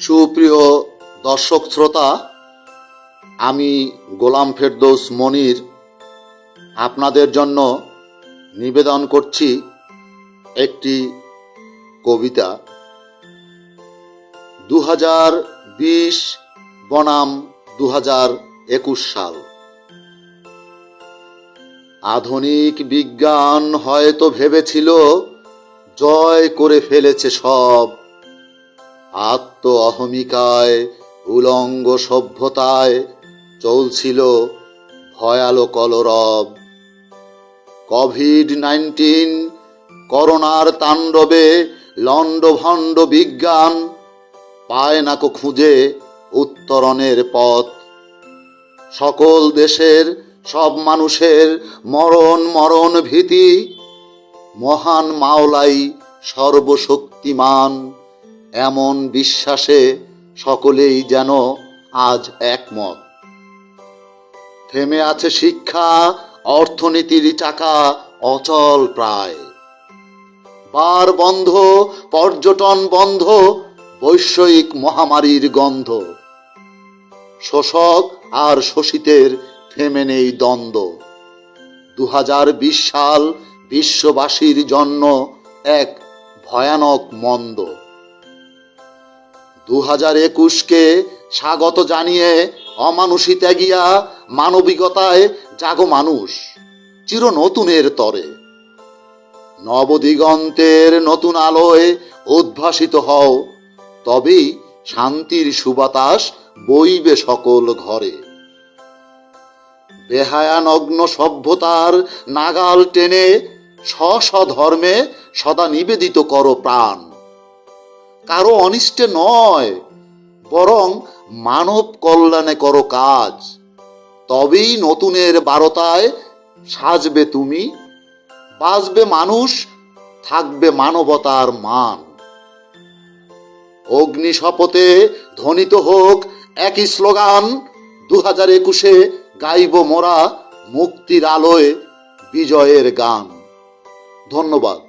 সুপ্রিয় দর্শক শ্রোতা, আমি গোলাম ফেরদৌস মনির আপনাদের জন্য নিবেদন করছি একটি কবিতা। দু হাজার বিশ বনাম দু হাজার একুশ সাল। আধুনিক বিজ্ঞান হয়তো ভেবেছিল জয় করে ফেলেছে সব। আত্ম অহমিকায় উলঙ্গ সভ্যতায় চলছিল ভয়ালো কলরব কোভিড নাইন্টিন করোনার তাণ্ডবে লণ্ডভণ্ড বিজ্ঞান পায় না কো খুঁজে উত্তরণের পথ। সকল দেশের সব মানুষের মরণ মরণ ভীতি মহান মাওলাই সর্বশক্তিমান। এমন বিশ্বাসে সকলেই যেন আজ একমত। থেমে আছে শিক্ষা, অর্থনীতির চাকা অচল প্রায়। বার বন্ধ, পর্যটন বন্ধ বৈষয়িক মহামারীর গন্ধ। শোষক আর শোষিতের থেমে নেই দ্বন্দ্ব। দু হাজার বিশ সাল বিশ্ববাসীর জন্য এক ভয়ানক মন্দ। দু হাজার একুশকে স্বাগত জানিয়ে অমানুষী ত্যাগিয়া মানবিকতায় জাগো মানুষ চির নতুনের তরে। নবদিগন্তের নতুন আলোয় উদ্ভাসিত হও, তবেই শান্তির সুবাতাস বইবে সকল ঘরে। বেহায়ানগ্ন সভ্যতার নাগাল টেনে স্ব ধর্মে সদা নিবেদিত করো প্রাণ। কারও অনিষ্টে নয়, বরং মানব কল্যাণে করো কাজ। তবেই নতুনের বারতায় সাজবে তুমি বাঁচবে মানুষ, থাকবে মানবতার মান। অগ্নি শপথে ধ্বনিত হোক একই স্লোগান দু হাজার একুশে গাইব মোরা মুক্তির আলোয় বিজয়ের গান। ধন্যবাদ।